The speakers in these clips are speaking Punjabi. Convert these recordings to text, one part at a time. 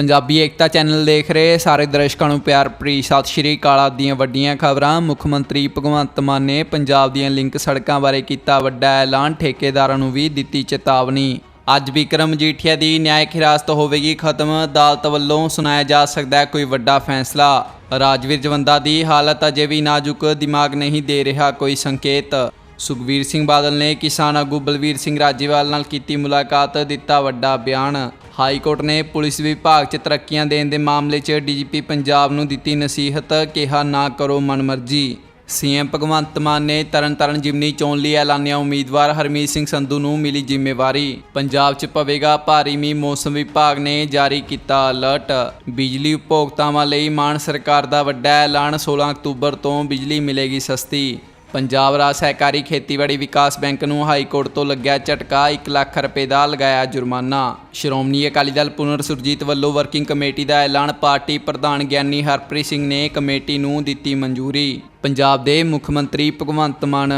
ਪੰਜਾਬੀ ਏਕਤਾ ਚੈਨਲ ਦੇਖ ਰਹੇ ਸਾਰੇ ਦਰਸ਼ਕਾਂ ਨੂੰ ਪਿਆਰ ਭਰੀ ਸਤਿ ਸ਼੍ਰੀ ਅਕਾਲ ਆਪ ਦੀਆਂ ਵੱਡੀਆਂ ਖਬਰਾਂ। ਮੁੱਖ ਮੰਤਰੀ ਭਗਵੰਤ ਮਾਨ ਨੇ ਪੰਜਾਬ ਦੀਆਂ ਲਿੰਕ ਸੜਕਾਂ ਬਾਰੇ ਕੀਤਾ ਵੱਡਾ ਐਲਾਨ, ਠੇਕੇਦਾਰਾਂ ਨੂੰ ਵੀ ਦਿੱਤੀ ਚੇਤਾਵਨੀ। ਅੱਜ ਵਿਕਰਮ ਜੀਠੀਆ ਦੀ ਨਿਆਇਕ ਹਿਰਾਸਤ ਹੋਵੇਗੀ ਖਤਮ, ਅਦਾਲਤ ਵੱਲੋਂ ਸੁਣਾਇਆ ਜਾ ਸਕਦਾ ਹੈ ਕੋਈ ਵੱਡਾ ਫੈਸਲਾ। ਰਾਜਵੀਰ ਜਵੰਦਾ ਦੀ ਹਾਲਤ ਅਜੇ ਵੀ ਨਾਜ਼ੁਕ, ਦਿਮਾਗ ਨਹੀਂ ਦੇ ਰਿਹਾ ਕੋਈ ਸੰਕੇਤ। ਸੁਖਬੀਰ ਸਿੰਘ ਬਾਦਲ ਨੇ ਕਿਸਾਨ ਆਗੂ ਬਲਵੀਰ ਸਿੰਘ ਰਾਜੇਵਾਲ ਨਾਲ ਕੀਤੀ ਮੁਲਾਕਾਤ, ਦਿੱਤਾ ਵੱਡਾ ਬਿਆਨ। ਹਾਈ ਕੋਰਟ ਨੇ ਪੁਲਿਸ ਵਿਭਾਗ 'ਚ ਤਰੱਕੀਆਂ ਦੇਣ ਦੇ ਮਾਮਲੇ 'ਚ ਡੀਜੀਪੀ ਪੰਜਾਬ ਨੂੰ ਦਿੱਤੀ ਨਸੀਹਤ, ਕਿਹਾ ਨਾ ਕਰੋ ਮਨਮਰਜ਼ੀ। ਸੀਐਮ ਭਗਵੰਤ ਮਾਨ ਨੇ ਤਰਨਤਾਰਨ ਜਿਮਨੀ ਚੋਣ ਲਈ ਐਲਾਨਿਆ ਉਮੀਦਵਾਰ ਹਰਮੀਤ ਸਿੰਘ ਸੰਧੂ ਨੂੰ ਮਿਲੀ ਜ਼ਿੰਮੇਵਾਰੀ। ਪੰਜਾਬ 'ਚ ਪਵੇਗਾ ਭਾਰੀ ਮੀਂਹ, ਮੌਸਮ ਵਿਭਾਗ ਨੇ ਜਾਰੀ ਕੀਤਾ ਅਲਰਟ। ਬਿਜਲੀ ਉਪਭੋਗਤਾਵਾਂ ਲਈ ਮਾਨ ਸਰਕਾਰ ਦਾ ਵੱਡਾ ਐਲਾਨ 16 ਅਕਤੂਬਰ ਤੋਂ ਬਿਜਲੀ ਮਿਲੇਗੀ ਸਸਤੀ। ਪੰਜਾਬ ਰਾਜ ਸਹਿਕਾਰੀ ਖੇਤੀਬਾੜੀ ਵਿਕਾਸ ਬੈਂਕ ਨੂੰ ਹਾਈ ਕੋਰਟ ਤੋਂ ਲੱਗਿਆ ਝਟਕਾ 1 ਲੱਖ ਰੁਪਏ ਦਾ ਲਗਾਇਆ ਜੁਰਮਾਨਾ। ਸ਼੍ਰੋਮਣੀ ਅਕਾਲੀ ਦਲ ਪੁਨਰ ਸੁਰਜੀਤ ਵੱਲੋਂ ਵਰਕਿੰਗ ਕਮੇਟੀ ਦਾ ਐਲਾਨ, ਪਾਰਟੀ ਪ੍ਰਧਾਨ ਗਿਆਨੀ ਹਰਪ੍ਰੀਤ ਸਿੰਘ ਨੇ ਕਮੇਟੀ ਨੂੰ ਦਿੱਤੀ ਮਨਜ਼ੂਰੀ। ਪੰਜਾਬ ਦੇ ਮੁੱਖ ਮੰਤਰੀ ਭਗਵੰਤ ਮਾਨ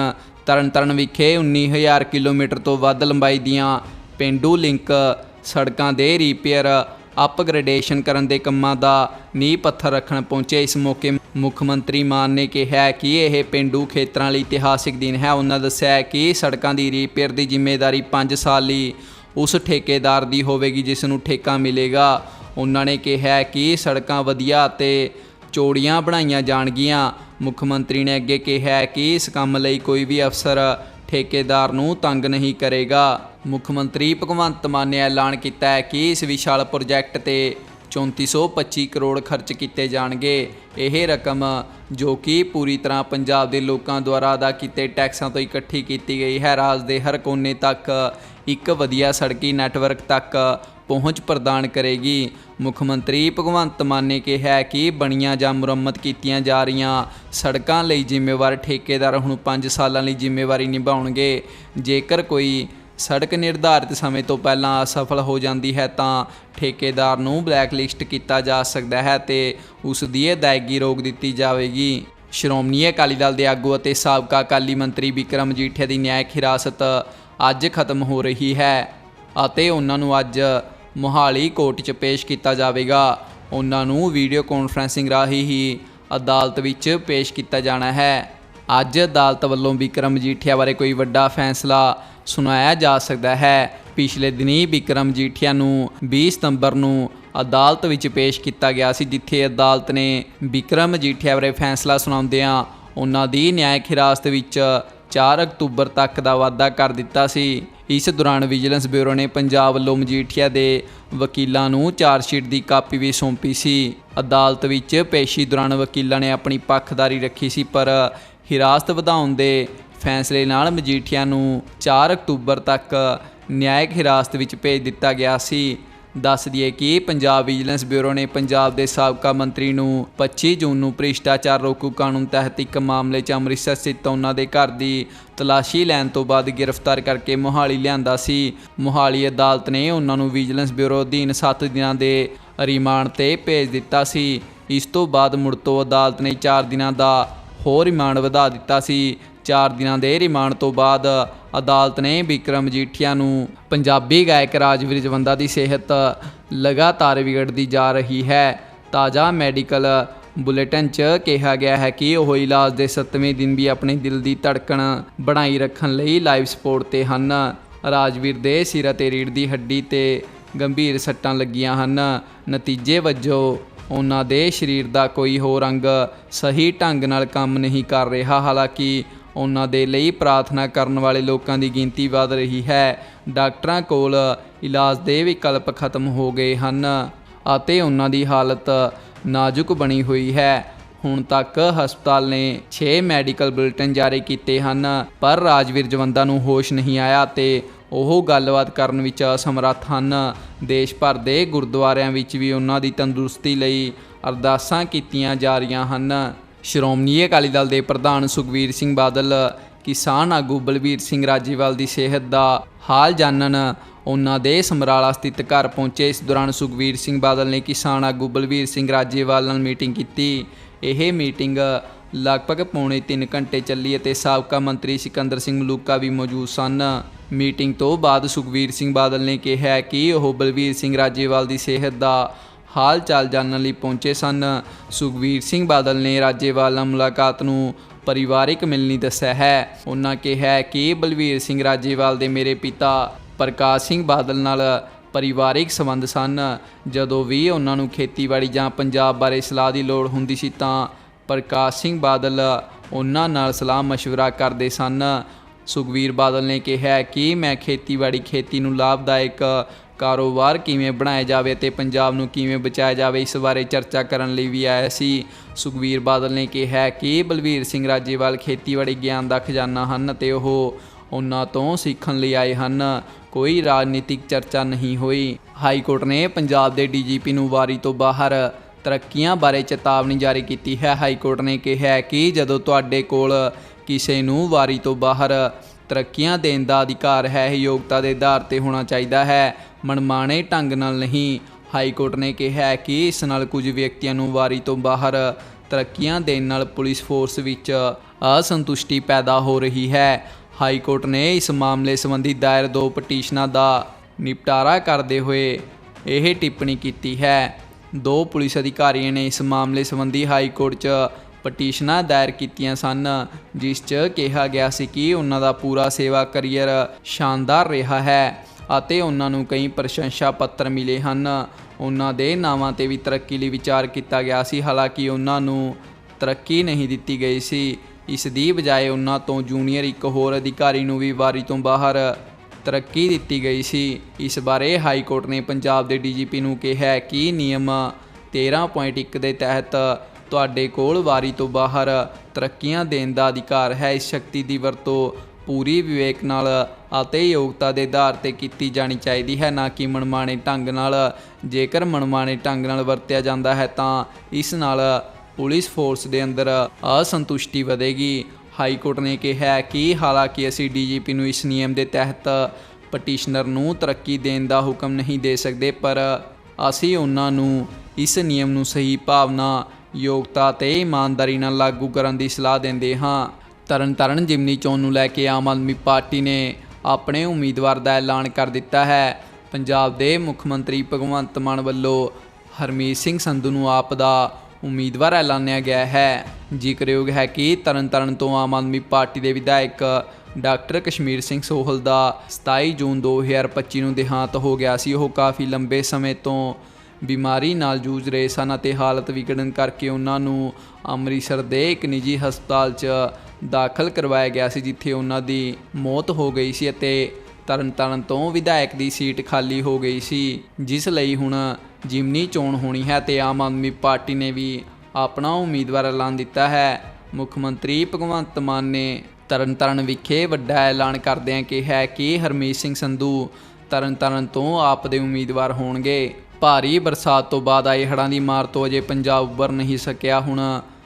ਤਰਨਤਾਰਨ ਵਿਖੇ 19000 ਕਿਲੋਮੀਟਰ ਤੋਂ ਵੱਧ ਲੰਬਾਈ ਦੀਆਂ ਪਿੰਡੂ ਲਿੰਕ ਸੜਕਾਂ ਦੇ ਰਿਪੇਅਰ ਅਪਗ੍ਰੇਡੇਸ਼ਨ ਕਰਨ ਦੇ ਕੰਮਾਂ ਦਾ ਨੀਂਹ ਪੱਥਰ ਰੱਖਣ ਪਹੁੰਚੇ। ਇਸ ਮੌਕੇ ਮੁੱਖ ਮੰਤਰੀ ਮਾਨ ਨੇ ਕਿਹਾ ਕਿ ਇਹ ਪਿੰਡੂ ਖੇਤਰਾਂ ਲਈ ਇਤਿਹਾਸਿਕ ਦਿਨ ਹੈ। ਉਹਨਾਂ ਦੱਸਿਆ ਕਿ ਸੜਕਾਂ ਦੀ ਰਿਪੇਅਰ ਦੀ ਜ਼ਿੰਮੇਵਾਰੀ 5 ਸਾਲ ਲਈ ਉਸ ਠੇਕੇਦਾਰ ਦੀ ਹੋਵੇਗੀ ਜਿਸ ਨੂੰ ਠੇਕਾ ਮਿਲੇਗਾ। ਉਹਨਾਂ ਨੇ ਕਿਹਾ ਕਿ ਸੜਕਾਂ ਵਧੀਆ ਅਤੇ ਚੌੜੀਆਂ ਬਣਾਈਆਂ ਜਾਣਗੀਆਂ। ਮੁੱਖ ਮੰਤਰੀ ਨੇ ਅੱਗੇ ਕਿਹਾ ਕਿ ਇਸ ਕੰਮ ਲਈ ਕੋਈ ਵੀ ਅਫਸਰ ਠੇਕੇਦਾਰ ਨੂੰ ਤੰਗ ਨਹੀਂ ਕਰੇਗਾ। ਮੁੱਖ ਮੰਤਰੀ ਭਗਵੰਤ ਮਾਨ ਨੇ ਐਲਾਨ ਕੀਤਾ ਹੈ ਕਿ ਇਸ ਵਿਸ਼ਾਲ ਪ੍ਰੋਜੈਕਟ ਤੇ 3425 ਕਰੋੜ ਖਰਚ ਕੀਤੇ ਜਾਣਗੇ। ਇਹ ਰਕਮ ਜੋ ਕਿ ਪੂਰੀ ਤਰ੍ਹਾਂ ਪੰਜਾਬ ਦੇ ਲੋਕਾਂ ਦੁਆਰਾ ਅਦਾ ਕੀਤੇ ਟੈਕਸਾਂ ਤੋਂ ਇਕੱਠੀ ਕੀਤੀ ਗਈ ਹੈ, ਰਾਜ ਦੇ ਹਰ ਕੋਨੇ ਤੱਕ ਇੱਕ ਵਧੀਆ ਸੜਕੀ ਨੈਟਵਰਕ ਤੱਕ ਪਹੁੰਚ ਪ੍ਰਦਾਨ ਕਰੇਗੀ। ਮੁੱਖ ਮੰਤਰੀ ਭਗਵੰਤ ਮਾਨ ਨੇ ਕਿਹਾ ਕਿ ਬਣੀਆਂ ਜਾਂ ਮੁਰੰਮਤ ਕੀਤੀਆਂ ਜਾ ਰਹੀਆਂ ਸੜਕਾਂ ਲਈ ਜ਼ਿੰਮੇਵਾਰ ਠੇਕੇਦਾਰ ਹੁਣ 5 ਸਾਲਾਂ ਲਈ ਜ਼ਿੰਮੇਵਾਰੀ ਨਿਭਾਉਣਗੇ। ਜੇਕਰ ਕੋਈ ਸੜਕ ਨਿਰਧਾਰਿਤ ਸਮੇਂ ਤੋਂ ਪਹਿਲਾਂ ਅਸਫਲ ਹੋ ਜਾਂਦੀ ਹੈ ਤਾਂ ਠੇਕੇਦਾਰ ਨੂੰ ਬਲੈਕ ਲਿਸਟ ਕੀਤਾ ਜਾ ਸਕਦਾ ਹੈ ਤੇ ਉਸ ਦੀ ਅਦਾਇਗੀ ਰੋਕ ਦਿੱਤੀ ਜਾਵੇਗੀ। ਸ਼੍ਰੋਮਣੀ ਅਕਾਲੀ ਦਲ ਦੇ ਆਗੂ ਅਤੇ ਸਾਬਕਾ ਅਕਾਲੀ ਮੰਤਰੀ ਵਿਕਰਮ ਜੀਠੇ ਦੀ ਨਿਆਇਕ ਹਿਰਾਸਤ ਅੱਜ ਖਤਮ ਹੋ ਰਹੀ ਹੈ ਅਤੇ ਉਹਨਾਂ ਨੂੰ ਅੱਜ ਮੋਹਾਲੀ ਕੋਰਟ 'ਚ ਪੇਸ਼ ਕੀਤਾ ਜਾਵੇਗਾ। ਉਹਨਾਂ ਨੂੰ ਵੀਡੀਓ ਕਾਨਫਰੈਂਸਿੰਗ ਰਾਹੀਂ ਹੀ ਅਦਾਲਤ ਵਿੱਚ ਪੇਸ਼ ਕੀਤਾ ਜਾਣਾ ਹੈ। ਅੱਜ ਅਦਾਲਤ ਵੱਲੋਂ ਵਿਕਰਮ ਜੀਠਿਆ ਬਾਰੇ ਕੋਈ ਵੱਡਾ ਫੈਸਲਾ ਸੁਣਾਇਆ ਜਾ ਸਕਦਾ ਹੈ। ਪਿਛਲੇ ਦਿਨੀ ਵਿਕਰਮ ਜੀਠਿਆ ਨੂੰ 20 ਸਤੰਬਰ ਨੂੰ ਅਦਾਲਤ ਵਿੱਚ ਪੇਸ਼ ਕੀਤਾ ਗਿਆ ਸੀ, ਜਿੱਥੇ ਅਦਾਲਤ ਨੇ ਵਿਕਰਮ ਜੀਠਿਆ ਬਾਰੇ ਫੈਸਲਾ ਸੁਣਾਉਂਦਿਆਂ ਉਹਨਾਂ ਦੀ ਨਿਆਇਕ ਹਿਰਾਸਤ ਵਿੱਚ 4 ਅਕਤੂਬਰ ਤੱਕ ਦਾ ਵਾਅਦਾ ਕਰ ਦਿੱਤਾ ਸੀ। ਇਸ ਦੌਰਾਨ ਵਿਜੀਲੈਂਸ ਬਿਊਰੋ ਨੇ ਪੰਜਾਬ ਵੱਲੋਂ ਮਜੀਠੀਆ ਦੇ ਵਕੀਲਾਂ ਨੂੰ ਚਾਰਜਸ਼ੀਟ ਦੀ ਕਾਪੀ ਵੀ ਸੌਂਪੀ ਸੀ। ਅਦਾਲਤ ਵਿੱਚ ਪੇਸ਼ੀ ਦੌਰਾਨ ਵਕੀਲਾਂ ਨੇ ਆਪਣੀ ਪੱਖਦਾਰੀ ਰੱਖੀ ਸੀ, ਪਰ ਹਿਰਾਸਤ ਵਧਾਉਣ ਦੇ ਫੈਸਲੇ ਨਾਲ ਮਜੀਠੀਆ ਨੂੰ 4 ਅਕਤੂਬਰ ਤੱਕ ਨਿਆਇਕ ਹਿਰਾਸਤ ਵਿੱਚ ਭੇਜ ਦਿੱਤਾ ਗਿਆ ਸੀ। ਦੱਸ ਦਈਏ ਕਿ ਪੰਜਾਬ ਵਿਜੀਲੈਂਸ ਬਿਊਰੋ ਨੇ ਪੰਜਾਬ ਦੇ ਸਾਬਕਾ ਮੰਤਰੀ ਨੂੰ 25 ਜੂਨ ਨੂੰ ਭ੍ਰਿਸ਼ਟਾਚਾਰ ਰੋਕੂ ਕਾਨੂੰਨ ਤਹਿਤ ਇੱਕ ਮਾਮਲੇ 'ਚ ਅੰਮ੍ਰਿਤਸਰ ਸਥਿਤ ਉਹਨਾਂ ਦੇ ਘਰ ਦੀ ਤਲਾਸ਼ੀ ਲੈਣ ਤੋਂ ਬਾਅਦ ਗ੍ਰਿਫਤਾਰ ਕਰਕੇ ਮੋਹਾਲੀ ਲਿਆਂਦਾ ਸੀ। ਮੋਹਾਲੀ ਅਦਾਲਤ ਨੇ ਉਹਨਾਂ ਨੂੰ ਵਿਜੀਲੈਂਸ ਬਿਊਰੋ ਅਧੀਨ 7 ਦਿਨਾਂ ਦੇ ਰਿਮਾਂਡ ਤੇ ਭੇਜ ਦਿੱਤਾ ਸੀ। ਇਸ ਤੋਂ ਬਾਅਦ ਮੁੜ ਤੋਂ ਅਦਾਲਤ ਨੇ 4 ਦਿਨਾਂ ਦਾ ਹੋਰ ਰਿਮਾਂਡ ਵਧਾ ਦਿੱਤਾ ਸੀ। 4 ਦਿਨਾਂ ਦੇ ਰਿਮਾਂਡ ਤੋਂ ਬਾਅਦ ਅਦਾਲਤ ਨੇ ਵਿਕਰਮ ਜੀਠੀਆ ਨੂੰ ਪੰਜਾਬੀ ਗਾਇਕ ਰਾਜਵੀਰ ਜਵੰਦਾ ਦੀ ਸਿਹਤ ਲਗਾਤਾਰ ਵਿਗੜਦੀ ਜਾ ਰਹੀ ਹੈ। ਤਾਜ਼ਾ ਮੈਡੀਕਲ ਬੁਲੇਟਿਨ 'ਚ ਕਿਹਾ ਗਿਆ ਹੈ ਕਿ ਉਹ ਇਲਾਜ ਦੇ 7ਵੇਂ ਦਿਨ ਵੀ ਆਪਣੇ ਦਿਲ ਦੀ ਧੜਕਣ ਬਣਾਈ ਰੱਖਣ ਲਈ ਲਾਈਵ ਸਪੋਰਟ ਤੇ ਹਨ। ਰਾਜਵੀਰ ਦੇ ਸਿਰ ਅਤੇ ਰੀੜ੍ਹ ਦੀ ਹੱਡੀ ਤੇ ਗੰਭੀਰ ਸੱਟਾਂ ਲੱਗੀਆਂ ਹਨ। ਨਤੀਜੇ ਵਜੋਂ ਉਹਨਾਂ ਦੇ ਸਰੀਰ ਦਾ ਕੋਈ ਹੋਰ ਅੰਗ ਸਹੀ ਢੰਗ ਨਾਲ ਕੰਮ ਨਹੀਂ ਕਰ ਰਿਹਾ। ਹਾਲਾਂਕਿ ਉਹਨਾਂ ਦੇ ਲਈ ਪ੍ਰਾਰਥਨਾ ਕਰਨ ਵਾਲੇ ਲੋਕਾਂ ਦੀ ਗਿਣਤੀ ਵਧ ਰਹੀ ਹੈ। ਡਾਕਟਰਾਂ ਕੋਲ ਇਲਾਜ ਦੇ ਵਿਕਲਪ ਖਤਮ ਹੋ ਗਏ ਹਨ ਅਤੇ ਉਹਨਾਂ ਦੀ ਹਾਲਤ ਨਾਜ਼ੁਕ ਬਣੀ ਹੋਈ ਹੈ। ਹੁਣ ਤੱਕ ਹਸਪਤਾਲ ਨੇ 6 ਮੈਡੀਕਲ ਬੁਲੇਟਿਨ ਜਾਰੀ ਕੀਤੇ ਹਨ, ਪਰ ਰਾਜਵੀਰ ਜਵੰਦਾ ਨੂੰ ਹੋਸ਼ ਨਹੀਂ ਆਇਆ ਤੇ ਉਹ ਗੱਲਬਾਤ ਕਰਨ ਵਿੱਚ ਅਸਮਰੱਥ ਹਨ। ਦੇਸ਼ ਭਰ ਦੇ ਗੁਰਦੁਆਰਿਆਂ ਵਿੱਚ ਵੀ ਉਹਨਾਂ ਦੀ ਤੰਦਰੁਸਤੀ ਲਈ ਅਰਦਾਸਾਂ ਕੀਤੀਆਂ ਜਾ ਰਹੀਆਂ ਹਨ। ਸ਼੍ਰੋਮਣੀ ਅਕਾਲੀ ਦਲ ਦੇ ਪ੍ਰਧਾਨ ਸੁਖਵੀਰ ਸਿੰਘ ਬਾਦਲ, ਕਿਸਾਨ ਆਗੂ ਬਲਬੀਰ ਸਿੰਘ ਰਾਜੀਵਾਲ ਦੀ ਸਿਹਤ ਦਾ ਹਾਲ ਜਾਣਨ ਉਹਨਾਂ ਦੇ ਸਮਰਾਲਾ ਸਥਿਤ ਘਰ ਪਹੁੰਚੇ। ਇਸ ਦੌਰਾਨ ਸੁਖਵੀਰ ਸਿੰਘ ਬਾਦਲ ਨੇ ਕਿਸਾਨ ਆਗੂ ਬਲਬੀਰ ਸਿੰਘ ਰਾਜੀਵਾਲ ਨਾਲ ਮੀਟਿੰਗ ਕੀਤੀ। ਇਹ ਮੀਟਿੰਗ ਲਗਭਗ ਪੌਣੇ 3 ਘੰਟੇ ਚੱਲੀ ਅਤੇ ਸਾਬਕਾ ਮੰਤਰੀ ਸਿਕੰਦਰ ਸਿੰਘ ਮਲੂਕਾ ਵੀ ਮੌਜੂਦ ਸਨ। ਮੀਟਿੰਗ ਤੋਂ ਬਾਅਦ ਸੁਖਵੀਰ ਸਿੰਘ ਬਾਦਲ ਨੇ ਕਿਹਾ ਕਿ ਉਹ ਬਲਬੀਰ ਸਿੰਘ ਰਾਜੇਵਾਲ ਦੀ ਸਿਹਤ ਦਾ ਹਾਲ ਚਾਲ ਜਾਣਨ ਲਈ ਪਹੁੰਚੇ ਸਨ ਸੁਖਵੀਰ ਸਿੰਘ ਬਾਦਲ ਨੇ ਰਾਜੇਵਾਲ ਨਾਲ ਮੁਲਾਕਾਤ ਨੂੰ ਪਰਿਵਾਰਿਕ ਮਿਲਣੀ ਦੱਸਿਆ ਹੈ ਉਹਨਾਂ ਕਿਹਾ ਕਿ ਬਲਵੀਰ ਸਿੰਘ ਰਾਜੇਵਾਲ ਦੇ ਮੇਰੇ ਪਿਤਾ ਪ੍ਰਕਾਸ਼ ਸਿੰਘ ਬਾਦਲ ਨਾਲ ਪਰਿਵਾਰਿਕ ਸੰਬੰਧ ਸਨ ਜਦੋਂ ਵੀ ਉਹਨਾਂ ਨੂੰ ਖੇਤੀਬਾੜੀ ਜਾਂ ਪੰਜਾਬ ਬਾਰੇ ਸਲਾਹ ਦੀ ਲੋੜ ਹੁੰਦੀ ਸੀ ਤਾਂ ਪ੍ਰਕਾਸ਼ ਸਿੰਘ ਬਾਦਲ ਉਹਨਾਂ ਨਾਲ ਸਲਾਹ مشورہ ਕਰਦੇ ਸਨ ਸੁਖਵੀਰ ਬਾਦਲ ਨੇ ਕਿਹਾ ਕਿ ਮੈਂ ਖੇਤੀਬਾੜੀ ਖੇਤੀ ਨੂੰ ਲਾਭਦਾਇਕ ਕਾਰੋਬਾਰ ਕਿਵੇਂ ਬਣਾਇਆ ਜਾਵੇ ਤੇ ਪੰਜਾਬ ਨੂੰ ਕਿਵੇਂ ਬਚਾਇਆ ਜਾਵੇ, ਇਸ ਬਾਰੇ ਚਰਚਾ ਕਰਨ ਲਈ ਵੀ ਆਇਆ ਸੀ। ਸੁਖਵੀਰ ਬਾਦਲ ਨੇ ਕਿਹਾ ਕਿ ਬਲਵੀਰ ਸਿੰਘ ਰਾਜੇਵਾਲ ਖੇਤੀਬਾੜੀ ਗਿਆਨ ਦਾ ਖਜ਼ਾਨਾ ਹਨ ਤੇ ਉਹ ਉਹਨਾਂ ਤੋਂ ਸਿੱਖਣ ਲਈ ਆਏ ਹਨ। ਕੋਈ ਰਾਜਨੀਤਿਕ ਚਰਚਾ ਨਹੀਂ ਹੋਈ। ਹਾਈ ਕੋਰਟ ਨੇ ਪੰਜਾਬ ਦੇ ਡੀਜੀਪੀ ਨੂੰ ਵਾਰੀ ਤੋਂ ਬਾਹਰ ਤਰੱਕੀਆਂ ਬਾਰੇ ਚੇਤਾਵਨੀ ਜਾਰੀ ਕੀਤੀ ਹੈ। ਹਾਈ ਕੋਰਟ ਨੇ ਕਿਹਾ ਕਿ ਜਦੋਂ ਤੁਹਾਡੇ ਕੋਲ ਕਿਸੇ ਨੂੰ ਵਾਰੀ ਤੋਂ ਬਾਹਰ ਤਰੱਕੀਆਂ ਦੇਣ ਦਾ ਅਧਿਕਾਰ ਹੈ, ਇਹ ਯੋਗਤਾ ਦੇ ਆਧਾਰ ਤੇ ਹੋਣਾ ਚਾਹੀਦਾ ਹੈ। ਮਨਮਾਣੇ ਢੰਗ ਨਾਲ ਨਹੀਂ। ਹਾਈ ਕੋਰਟ ਨੇ ਕਿਹਾ ਕਿ ਇਸ ਨਾਲ ਕੁਝ ਵਿਅਕਤੀਆਂ ਨੂੰ ਵਾਰੀ ਤੋਂ ਬਾਹਰ ਤਰੱਕੀਆਂ ਦੇਣ ਨਾਲ ਪੁਲਿਸ ਫੋਰਸ ਵਿੱਚ ਅਸੰਤੁਸ਼ਟੀ ਪੈਦਾ ਹੋ ਰਹੀ ਹੈ। ਹਾਈ ਕੋਰਟ ਨੇ ਇਸ ਮਾਮਲੇ ਸੰਬੰਧੀ ਦਾਇਰ ਦੋ ਪਟੀਸ਼ਨਾਂ ਦਾ ਨਿਪਟਾਰਾ ਕਰਦੇ ਹੋਏ ਇਹ ਟਿੱਪਣੀ ਕੀਤੀ ਹੈ। ਦੋ ਪੁਲਿਸ ਅਧਿਕਾਰੀਆਂ ਨੇ ਇਸ ਮਾਮਲੇ ਸੰਬੰਧੀ ਹਾਈ ਕੋਰਟ 'ਚ ਪਟੀਸ਼ਨਾਂ ਦਾਇਰ ਕੀਤੀਆਂ ਸਨ, ਜਿਸ 'ਚ ਕਿਹਾ ਗਿਆ ਸੀ ਕਿ ਉਹਨਾਂ ਦਾ ਪੂਰਾ ਸੇਵਾ ਕਰੀਅਰ ਸ਼ਾਨਦਾਰ ਰਿਹਾ ਹੈ ਅਤੇ ਉਹਨਾਂ ਨੂੰ ਕਈ ਪ੍ਰਸ਼ੰਸਾ ਪੱਤਰ ਮਿਲੇ ਹਨ। ਉਹਨਾਂ ਦੇ ਨਾਵਾਂ ਤੇ ਵੀ ਤਰੱਕੀ ਲਈ ਵਿਚਾਰ ਕੀਤਾ ਗਿਆ ਸੀ, ਹਾਲਾਂਕਿ ਉਹਨਾਂ ਨੂੰ ਤਰੱਕੀ ਨਹੀਂ ਦਿੱਤੀ ਗਈ ਸੀ। ਇਸ ਦੀ ਬਜਾਏ ਉਹਨਾਂ ਤੋਂ ਜੂਨੀਅਰ ਇੱਕ ਹੋਰ ਅਧਿਕਾਰੀ ਨੂੰ ਵੀ ਵਾਰੀ ਤੋਂ ਬਾਹਰ ਤਰੱਕੀ ਦਿੱਤੀ ਗਈ ਸੀ। ਇਸ ਬਾਰੇ ਹਾਈ ਕੋਰਟ ਨੇ ਪੰਜਾਬ ਦੇ ਡੀਜੀਪੀ ਨੂੰ ਕਿਹਾ ਕਿ ਨਿਯਮ 13.1 ਦੇ ਤਹਿਤ ਤੁਹਾਡੇ ਕੋਲ ਵਾਰੀ ਤੋਂ ਬਾਹਰ ਤਰੱਕੀਆਂ ਦੇਣ ਦਾ ਅਧਿਕਾਰ ਹੈ। ਇਸ ਸ਼ਕਤੀ ਦੀ ਵਰਤੋਂ ਪੂਰੀ ਵਿਵੇਕ ਨਾਲ ਅਤੇ ਯੋਗਤਾ ਦੇ ਆਧਾਰ ਤੇ ਕੀਤੀ ਜਾਣੀ ਚਾਹੀਦੀ ਹੈ। ਨਾ ਕਿ ਮਨਮਾਣੇ ਢੰਗ ਨਾਲ, ਜੇਕਰ ਮਨਮਾਣੇ ਢੰਗ ਨਾਲ ਵਰਤਿਆ ਜਾਂਦਾ ਹੈ, ਤਾਂ ਇਸ ਨਾਲ ਪੁਲਿਸ ਫੋਰਸ ਦੇ ਅੰਦਰ ਅਸੰਤੁਸ਼ਟੀ ਵਧੇਗੀ। ਹਾਈ ਕੋਰਟ ਨੇ ਕਿਹਾ ਕਿ ਹਾਲਾਂਕਿ ਅਸੀਂ ਡੀਜੀਪੀ ਨੂੰ ਇਸ ਨਿਯਮ ਦੇ ਤਹਿਤ ਪਟੀਸ਼ਨਰ ਨੂੰ ਤਰੱਕੀ ਦੇਣ ਦਾ ਹੁਕਮ ਨਹੀਂ ਦੇ ਸਕਦੇ, ਪਰ ਅਸੀਂ ਉਹਨਾਂ ਨੂੰ ਇਸ ਨਿਯਮ ਨੂੰ ਸਹੀ ਭਾਵਨਾ ਯੋਗਤਾ ਤੇ ਇਮਾਨਦਾਰੀ ਨਾਲ ਲਾਗੂ ਕਰਨ ਦੀ ਸਲਾਹ ਦਿੰਦੇ ਹਾਂ। ਤਰਨਤਾਰਨ ਜਿਮਨੀ ਚੋਣ ਨੂੰ ਲੈ ਕੇ ਆਮ ਆਦਮੀ ਪਾਰਟੀ ਨੇ ਆਪਣੇ ਉਮੀਦਵਾਰ ਦਾ ਐਲਾਨ ਕਰ ਦਿੱਤਾ ਹੈ। ਪੰਜਾਬ ਦੇ ਮੁੱਖ ਮੰਤਰੀ ਭਗਵੰਤ ਮਾਨ ਵੱਲੋਂ ਹਰਮੀਤ ਸਿੰਘ ਸੰਧੂ ਨੂੰ ਆਪ ਦਾ ਉਮੀਦਵਾਰ ਐਲਾਨਿਆ ਗਿਆ ਹੈ। ਜ਼ਿਕਰਯੋਗ ਹੈ ਕਿ ਤਰਨਤਾਰਨ ਤੋਂ ਆਮ ਆਦਮੀ ਪਾਰਟੀ ਦੇ ਵਿਧਾਇਕ ਡਾਕਟਰ ਕਸ਼ਮੀਰ ਸਿੰਘ ਸੋਹਲ ਦਾ 27 ਜੂਨ 2025 ਨੂੰ ਦੇਹਾਂਤ ਹੋ ਗਿਆ ਸੀ। ਉਹ ਕਾਫੀ ਲੰਬੇ ਸਮੇਂ ਤੋਂ ਬਿਮਾਰੀ ਨਾਲ ਜੂਝ ਰਹੇ ਸਨ ਅਤੇ ਹਾਲਤ ਵਿਗੜਨ ਕਰਕੇ ਉਹਨਾਂ ਨੂੰ ਅੰਮ੍ਰਿਤਸਰ ਦੇ ਇੱਕ ਨਿੱਜੀ ਹਸਪਤਾਲ 'ਚ ਦਾਖਲ ਕਰਵਾਇਆ ਗਿਆ ਸੀ, ਜਿੱਥੇ ਉਹਨਾਂ ਦੀ ਮੌਤ ਹੋ ਗਈ ਸੀ ਅਤੇ ਤਰਨਤਾਰਨ ਤੋਂ ਵਿਧਾਇਕ ਦੀ ਸੀਟ ਖਾਲੀ ਹੋ ਗਈ ਸੀ, ਜਿਸ ਲਈ ਹੁਣ ਜਿਮਨੀ ਚੋਣ ਹੋਣੀ ਹੈ ਤੇ ਆਮ ਆਦਮੀ ਪਾਰਟੀ ਨੇ ਵੀ ਆਪਣਾ ਉਮੀਦਵਾਰ ਐਲਾਨ ਦਿੱਤਾ ਹੈ। ਮੁੱਖ ਮੰਤਰੀ ਭਗਵੰਤ ਮਾਨ ਨੇ ਤਰਨਤਾਰਨ ਵਿਖੇ ਵੱਡਾ ਐਲਾਨ ਕਰਦਿਆਂ ਕਿਹਾ ਕਿ ਹਰਮੀਤ ਸਿੰਘ ਸੰਧੂ ਤਰਨਤਾਰਨ ਤੋਂ ਆਪ ਦੇ ਉਮੀਦਵਾਰ ਹੋਣਗੇ। ਭਾਰੀ ਬਰਸਾਤ ਤੋਂ ਬਾਅਦ ਆਏ ਹੜ੍ਹਾਂ ਦੀ ਮਾਰ ਤੋਂ ਅਜੇ ਪੰਜਾਬ ਉੱਭਰ ਨਹੀਂ ਸਕਿਆ। ਹੁਣ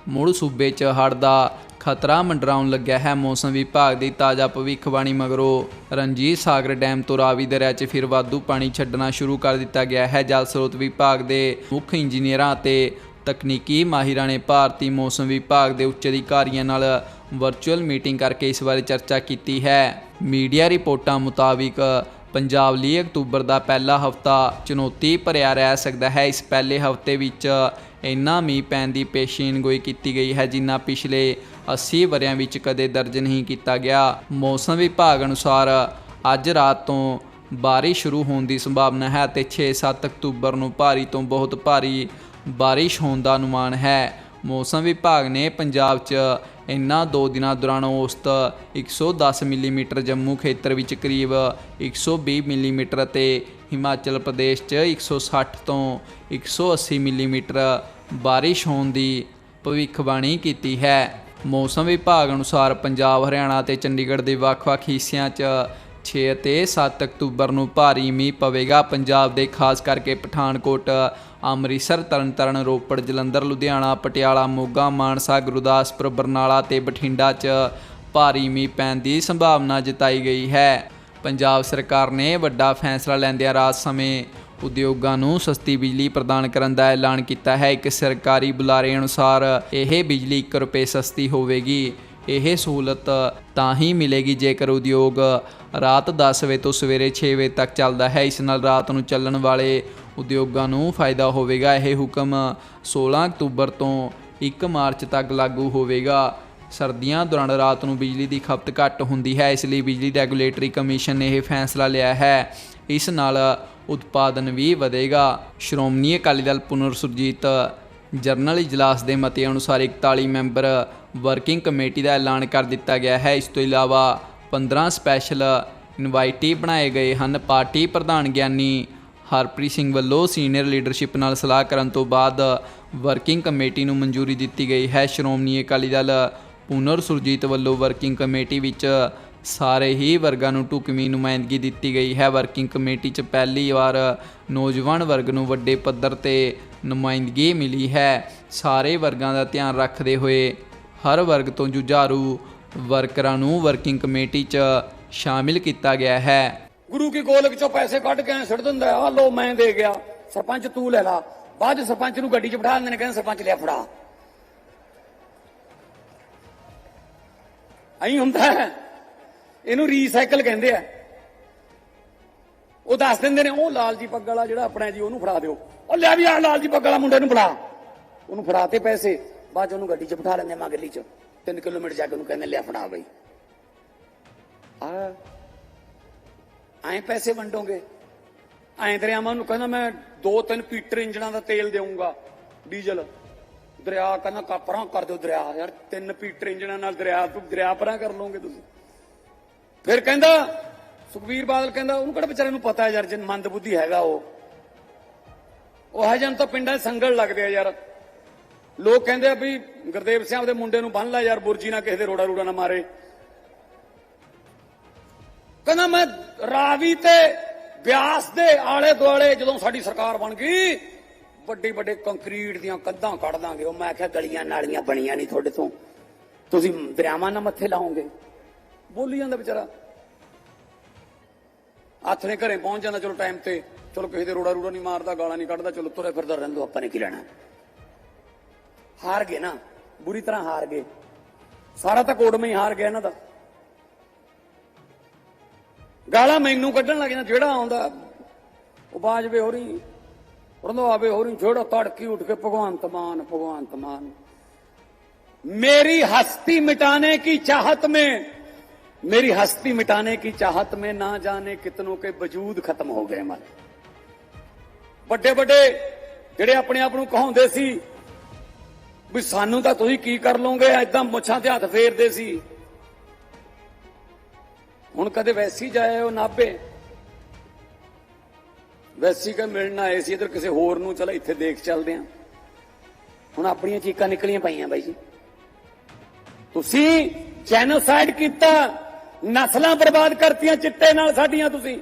ਮੁੜ ਸੂਬੇ 'ਚ ਹੜ੍ਹ ਦਾ ਖਤਰਾ ਮੰਡਰਾਉਣ ਲੱਗਿਆ ਹੈ। ਮੌਸਮ ਵਿਭਾਗ ਦੀ ਤਾਜ਼ਾ ਭਵਿੱਖਬਾਣੀ ਮਗਰੋਂ ਰਣਜੀਤ ਸਾਗਰ ਡੈਮ ਤੋਂ ਰਾਵੀ ਦਰਿਆ 'ਚ ਫਿਰ ਵਾਧੂ ਪਾਣੀ ਛੱਡਣਾ ਸ਼ੁਰੂ ਕਰ ਦਿੱਤਾ ਗਿਆ ਹੈ। ਜਲ ਸਰੋਤ ਵਿਭਾਗ ਦੇ ਮੁੱਖ ਇੰਜੀਨੀਅਰਾਂ ਅਤੇ ਤਕਨੀਕੀ ਮਾਹਿਰਾਂ ਨੇ ਭਾਰਤੀ ਮੌਸਮ ਵਿਭਾਗ ਦੇ ਉੱਚ ਅਧਿਕਾਰੀਆਂ ਨਾਲ ਵਰਚੁਅਲ ਮੀਟਿੰਗ ਕਰਕੇ ਇਸ ਬਾਰੇ ਚਰਚਾ ਕੀਤੀ ਹੈ। ਮੀਡੀਆ ਰਿਪੋਰਟਾਂ ਮੁਤਾਬਿਕ ਪੰਜਾਬ ਲਈ ਅਕਤੂਬਰ ਦਾ ਪਹਿਲਾ ਹਫਤਾ ਚੁਣੌਤੀ ਭਰਿਆ ਰਹਿ ਸਕਦਾ ਹੈ। ਇਸ ਪਹਿਲੇ ਹਫ਼ਤੇ ਵਿੱਚ ਇੰਨਾ ਮੀਂਹ ਪੈਣ ਦੀ ਪੇਸ਼ੀਨਗੋਈ ਕੀਤੀ ਗਈ ਹੈ, ਜਿੰਨਾ ਪਿਛਲੇ 80 ਵਰਿਆਂ ਵਿੱਚ ਕਦੇ ਦਰਜ ਨਹੀਂ ਕੀਤਾ ਗਿਆ। ਮੌਸਮ ਵਿਭਾਗ ਅਨੁਸਾਰ ਅੱਜ ਰਾਤ ਤੋਂ ਬਾਰਿਸ਼ ਸ਼ੁਰੂ ਹੋਣ ਦੀ ਸੰਭਾਵਨਾ ਹੈ ਤੇ 6-7 ਅਕਤੂਬਰ ਨੂੰ ਭਾਰੀ ਤੋਂ ਬਹੁਤ ਭਾਰੀ ਬਾਰਿਸ਼ ਹੋਣ ਦਾ ਅਨੁਮਾਨ ਹੈ। ਮੌਸਮ ਵਿਭਾਗ ਨੇ ਪੰਜਾਬ 'ਚ ਇਨ੍ਹਾਂ ਦੋ ਦਿਨਾਂ ਦੌਰਾਨ ਔਸਤ 110 ਮਿਲੀਮੀਟਰ ਜੰਮੂ ਖੇਤਰ ਵਿੱਚ ਕਰੀਬ 120 ਮਿਲੀਮੀਟਰ ਅਤੇ ਹਿਮਾਚਲ ਪ੍ਰਦੇਸ਼ 'ਚ 160 ਤੋਂ 180 ਮਿਲੀਮੀਟਰ ਬਾਰਿਸ਼ ਹੋਣ ਦੀ ਭਵਿੱਖਬਾਣੀ ਕੀਤੀ ਹੈ। ਮੌਸਮ ਵਿਭਾਗ ਅਨੁਸਾਰ ਪੰਜਾਬ, ਹਰਿਆਣਾ ਅਤੇ ਚੰਡੀਗੜ੍ਹ ਦੇ ਵੱਖ-ਵੱਖ ਹਿੱਸਿਆਂ 'ਚ 6 ਅਤੇ 7 ਅਕਤੂਬਰ ਨੂੰ ਭਾਰੀ ਮੀਂਹ ਪਵੇਗਾ। ਪੰਜਾਬ ਦੇ ਖਾਸ ਕਰਕੇ ਪਠਾਨਕੋਟ ਅੰਮ੍ਰਿਤਸਰ, ਤਰਨਤਾਰਨ, ਰੋਪੜ, ਜਲੰਧਰ, ਲੁਧਿਆਣਾ, ਪਟਿਆਲਾ, ਮੋਗਾ, ਮਾਨਸਾ, ਗੁਰਦਾਸਪੁਰ, ਬਰਨਾਲਾ ਤੇ ਬਠਿੰਡਾ 'ਚ ਭਾਰੀ ਮੀਂਹ ਪੈਣ ਦੀ ਸੰਭਾਵਨਾ ਜਤਾਈ ਗਈ ਹੈ। ਪੰਜਾਬ ਸਰਕਾਰ ਨੇ ਵੱਡਾ ਫੈਸਲਾ ਲੈਂਦਿਆਂ ਰਾਤ ਸਮੇਂ ਉਦਯੋਗਾਂ ਨੂੰ ਸਸਤੀ ਬਿਜਲੀ ਪ੍ਰਦਾਨ ਕਰਨ ਦਾ ਐਲਾਨ ਕੀਤਾ ਹੈ। ਇੱਕ ਸਰਕਾਰੀ ਬੁਲਾਰੇ ਅਨੁਸਾਰ ਇਹ ਬਿਜਲੀ 1 ਰੁਪਏ ਸਸਤੀ ਹੋਵੇਗੀ। ਇਹ ਸਹੂਲਤ ਤਾਂ ਹੀ ਮਿਲੇਗੀ ਜੇਕਰ ਉਦਯੋਗ ਰਾਤ 10 ਵਜੇ ਤੋਂ ਸਵੇਰੇ 6 ਵਜੇ ਤੱਕ ਚੱਲਦਾ ਹੈ। ਇਸ ਨਾਲ ਰਾਤ ਨੂੰ ਚੱਲਣ ਵਾਲੇ ਉਦਯੋਗਾਂ ਨੂੰ ਫਾਇਦਾ ਹੋਵੇਗਾ। ਇਹ ਹੁਕਮ 16 ਅਕਤੂਬਰ ਤੋਂ 1 ਮਾਰਚ ਤੱਕ ਲਾਗੂ ਹੋਵੇਗਾ। ਸਰਦੀਆਂ ਦੌਰਾਨ ਰਾਤ ਨੂੰ ਬਿਜਲੀ ਦੀ ਖਪਤ ਘੱਟ ਹੁੰਦੀ ਹੈ, ਇਸ ਲਈ ਬਿਜਲੀ ਰੈਗੂਲੇਟਰੀ ਕਮਿਸ਼ਨ ਨੇ ਇਹ ਫੈਸਲਾ ਲਿਆ ਹੈ। ਇਸ ਨਾਲ ਉਤਪਾਦਨ ਵੀ ਵਧੇਗਾ। ਸ਼੍ਰੋਮਣੀ ਅਕਾਲੀ ਦਲ ਪੁਨਰ ਸੁਰਜੀਤ ਜਰਨਲ ਇਜਲਾਸ ਦੇ ਮਤੇ ਅਨੁਸਾਰ 41 ਮੈਂਬਰ ਵਰਕਿੰਗ ਕਮੇਟੀ ਦਾ ਐਲਾਨ ਕਰ ਦਿੱਤਾ ਗਿਆ ਹੈ। ਇਸ ਤੋਂ ਇਲਾਵਾ 15 ਸਪੈਸ਼ਲ ਇਨਵਾਈਟੀ ਬਣਾਏ ਗਏ ਹਨ। ਪਾਰਟੀ ਪ੍ਰਧਾਨ ਗਿਆਨੀ ਹਰਪ੍ਰੀਤ ਸਿੰਘ ਵੱਲੋਂ ਸੀਨੀਅਰ ਲੀਡਰਸ਼ਿਪ ਨਾਲ ਸਲਾਹ ਕਰਨ ਤੋਂ ਬਾਅਦ ਵਰਕਿੰਗ ਕਮੇਟੀ ਨੂੰ ਮਨਜ਼ੂਰੀ ਦਿੱਤੀ ਗਈ ਹੈ। ਸ਼੍ਰੋਮਣੀ ਅਕਾਲੀ ਦਲ ਪੁਨਰ ਸੁਰਜੀਤ ਵੱਲੋਂ ਵਰਕਿੰਗ ਕਮੇਟੀ ਵਿੱਚ ਸਾਰੇ ਹੀ ਵਰਗਾਂ ਨੂੰ ਢੁਕਵੀਂ ਨੁਮਾਇੰਦਗੀ ਦਿੱਤੀ ਗਈ ਹੈ। ਵਰਕਿੰਗ ਕਮੇਟੀ 'ਚ ਪਹਿਲੀ ਵਾਰ ਨੌਜਵਾਨ ਵਰਗ ਨੂੰ ਵੱਡੇ ਪੱਧਰ ਤੇ ਨੁਮਾਇੰਦਗੀ ਮਿਲੀ ਹੈ। ਸਾਰੇ ਵਰਗਾਂ ਦਾ ਧਿਆਨ ਰੱਖਦੇ ਹੋਏ ਹਰ ਵਰਗ ਤੋਂ ਜੁਝਾਰੂ ਵਰਕਰਾਂ ਨੂੰ ਵਰਕਿੰਗ ਕਮੇਟੀ 'ਚ ਸ਼ਾਮਿਲ ਕੀਤਾ ਗਿਆ ਹੈ। ਗੁਰੂ ਕੀ ਗੋਲਕ ਚੋਂ ਪੈਸੇ ਕੱਢ ਕੇ ਐਂ ਦਿੰਦਾ ਆ ਲੋ ਮੈਂ ਦੇ ਗਿਆ। ਸਰਪੰਚ ਤੂੰ ਲੈ ਲਾ। ਬਾਅਦ ਸਰਪੰਚ ਨੂੰ ਗੱਡੀ 'ਚ ਬਿਠਾ ਦਿੰਦੇ ਨੇ, ਕਹਿੰਦੇ ਸਰਪੰਚ ਲਿਆ ਫੜਾ। ਐਂ ਹੁੰਦਾ ਹੈ। ਇਹਨੂੰ ਰੀਸਾਈਕਲ ਕਹਿੰਦੇ ਆ। ਉਹ ਦੱਸ ਦਿੰਦੇ ਨੇ, ਉਹ ਲਾਲ ਜੀ ਪੱਗ ਵਾਲਾ ਜਿਹੜਾ ਆਪਣਾ ਜੀ, ਉਹਨੂੰ ਫੜਾ ਦਿਓ। ਉਹ ਲੈ ਵੀ ਆ ਲਾਲ ਜੀ ਪੱਗ ਵਾਲਾ ਮੁੰਡੇ ਨੂੰ ਫੜਾ। ਉਹਨੂੰ ਫੜਾਤੇ ਪੈਸੇ। ਬਾਅਦ 'ਚ ਉਹਨੂੰ ਗੱਡੀ 'ਚ ਬਿਠਾ ਲੈਂਦੇ ਮਾਂ ਗੱਲੀ 'ਚ। 3 ਕਿਲੋਮੀਟਰ ਜਾ ਕੇ ਉਹਨੂੰ ਕਹਿੰਦੇ ਲਿਆ ਫੜਾ ਬਈ। ਆ। ਐਂ ਪੈਸੇ ਵੰਡੋਗੇ? ਐਂ ਦਰਿਆਵਾਂ ਨੂੰ ਕਹਿੰਦਾ ਮੈਂ ਦੋ ਤਿੰਨ ਪੀਟਰ ਇੰਜਣਾਂ ਦਾ ਤੇਲ ਦੇਵਾਂਗਾ ਡੀਜ਼ਲ। ਦਰਿਆ ਕਹਿੰਦਾ ਕਾਪਰਾਂ ਕਰ ਦਿਓ ਦਰਿਆ, ਯਾਰ ਤਿੰਨ ਪੀਟਰ ਇੰਜਣਾਂ ਨਾਲ ਦਰਿਆ, ਤੂੰ ਦਰਿਆ ਪਰਾਂ ਕਰ ਲਓਗੇ ਤੁਸੀਂ। ਫਿਰ ਕਹਿੰਦਾ ਸੁਖਵੀਰ ਬਾਦਲ ਕਹਿੰਦਾ, ਉਹਨੂੰ ਕਿਹੜਾ ਵਿਚਾਰੇ ਨੂੰ ਪਤਾ ਯਾਰ, ਜਨ ਮੰਦ ਬੁੱਧੀ ਹੈਗਾ ਉਹ। ਉਹ ਹੈ ਤਾਂ ਪਿੰਡਾਂ 'ਚ ਸੰਗਲ ਲੱਗਦੇ ਆ ਯਾਰ। ਲੋਕ ਕਹਿੰਦੇ ਆ ਵੀ ਗੁਰਦੇਵ ਸਿੰਘ ਦੇ ਮੁੰਡੇ ਨੂੰ ਬੰਨ ਲੈ ਯਾਰ, ਬੁਰਜੀ ਨਾ ਕਿਸੇ ਦੇ ਰੋੜਾ ਰੂੜਾ ਨਾ ਮਾਰੇ। ਕਹਿੰਦਾ ਮੈਂ ਰਾਵੀ ਤੇ ਬਿਆਸ ਦੇ ਆਲੇ ਦੁਆਲੇ ਜਦੋਂ ਸਾਡੀ ਸਰਕਾਰ ਬਣ ਗਈ, ਵੱਡੇ ਵੱਡੇ ਕੰਕਰੀਟ ਦੀਆਂ ਕੰਧਾਂ ਕੱਢ ਦਾਂਗੇ। ਉਹ ਮੈਂ ਆਖਿਆ ਗਲੀਆਂ ਨਾਲੀਆਂ ਬਣੀਆਂ ਨਹੀਂ ਤੁਹਾਡੇ ਤੋਂ। ਤੁਸੀਂ ਦਰਿਆਵਾਂ ਨਾਲ ਮੱਥੇ ਲਾਓਗੇ। ਬੋਲੀ ਜਾਂਦਾ ਵਿਚਾਰਾ। ਹੱਥ ਨੇ ਘਰੇ ਪਹੁੰਚ ਜਾਂਦਾ, ਚਲੋ ਟਾਈਮ ਤੇ, ਚਲੋ ਕਿਸੇ ਦੇ ਰੋੜਾ ਰੂੜਾ ਨਹੀਂ ਮਾਰਦਾ, ਗਾਲਾਂ ਨਹੀਂ ਕੱਢਦਾ, ਚਲੋ ਤੁਰੇ ਫਿਰਦਾ ਰਹਿੰਦੋ, ਆਪਾਂ ਨੇ ਕੀ ਲੈਣਾ। ਹਾਰ ਗਏ ਨਾ। ਬੁਰੀ ਤਰ੍ਹਾਂ ਹਾਰ ਗਏ। ਸਾਰਾ ਤਾਂ ਕੋਡ ਹੀ ਹਾਰ ਗਿਆ ਇਹਨਾਂ ਦਾ। ਗਾਲਾਂ ਮੈਨੂੰ ਕੱਢਣ ਲੱਗ ਜਾਂਦਾ ਜਿਹੜਾ ਆਉਂਦਾ ਉਹ ਬਾਜਵੇ ਹੋ ਰਹੀ ਰੰਧਾਵੇ ਹੋ ਰਹੀ ਜਿਹੜਾ ਤੜਕੀ ਉੱਠ ਕੇ ਭਗਵੰਤ ਮਾਨ ਭਗਵੰਤ ਮਾਨ मेरी हस्ती मिटाने की चाहत में मेरी हस्ती मिटाने की चाहत में ना जाने कितनों के वजूद खत्म हो गए हमारे ਵੱਡੇ ਵੱਡੇ ਜਿਹੜੇ ਆਪਣੇ ਆਪ ਨੂੰ ਕਹਾਉਂਦੇ ਸੀ ਵੀ ਸਾਨੂੰ ਤਾਂ ਤੁਸੀਂ ਕੀ ਕਰ ਲਓਗੇ ਐਦਾਂ ਮੁੱਛਾਂ ਤੇ ਹੱਥ ਫੇਰਦੇ ਸੀ ਹੁਣ ਕਦੇ ਵੈਸੀ ਜਾਏ ਉਹ ਨਾਭੇ। ਵੈਸੀ ਕਾ ਮਿਲਣਾ ਆਏ ਸੀ, ਇਧਰ ਕਿਸੇ ਹੋਰ ਨੂੰ, ਚਲ ਇੱਥੇ ਦੇਖ ਚੱਲਦੇ ਆ। ਹੁਣ ਆਪਣੀਆਂ ਚੀਕਾਂ ਨਿਕਲੀਆਂ ਪਈਆਂ ਬਾਈ ਜੀ। ਤੁਸੀਂ ਜੈਨੋਸਾਈਡ ਕੀਤਾ, ਨਸਲਾਂ ਬਰਬਾਦ ਕਰਤੀਆਂ, ਚਿੱਟੇ ਨਾਲ ਸਾਡੀਆਂ ਤੁਸੀਂ।